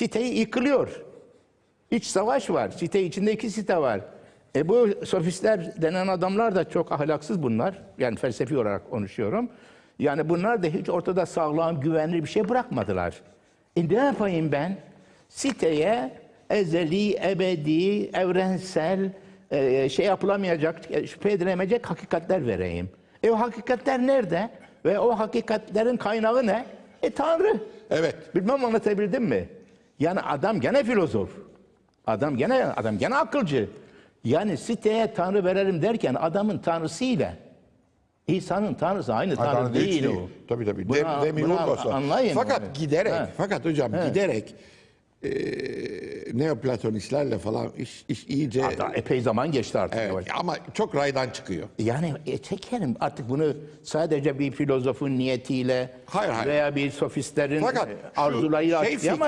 Siteyi yıkılıyor. İç savaş var. Site içinde iki site var. E bu sofistler denen adamlar da çok ahlaksız bunlar. Yani felsefi olarak konuşuyorum. Yani bunlar da hiç ortada sağlam, güvenli bir şey bırakmadılar. E ne yapayım ben? Siteye ezeli, ebedi, evrensel, e, şey yapılamayacak, e, şüphe edilemeyecek hakikatler vereyim. E o hakikatler nerede? Ve o hakikatlerin kaynağı ne? E Tanrı. Evet. Bilmem anlatabildim mi? Yani adam gene filozof. Adam gene adam gene akılcı. Yani siteye tanrı verelim derken adamın tanrısıyla İsa'nın tanrısı aynı Ha, tanrı, Tanrı değil, değil. o. Tabii tabii. Buna- Dem, demi buna anlayın Fakat onu. giderek, Ha. fakat hocam giderek e, Neoplatonistlerle falan iş, iş iyice Hatta epey zaman geçti artık. evet, yavaş. ama çok raydan çıkıyor. Yani e, çekerim artık bunu sadece bir filozofun niyetiyle Hayır, hayır. veya bir sofistlerin Fakat arzularıyla şey açıklayamayız.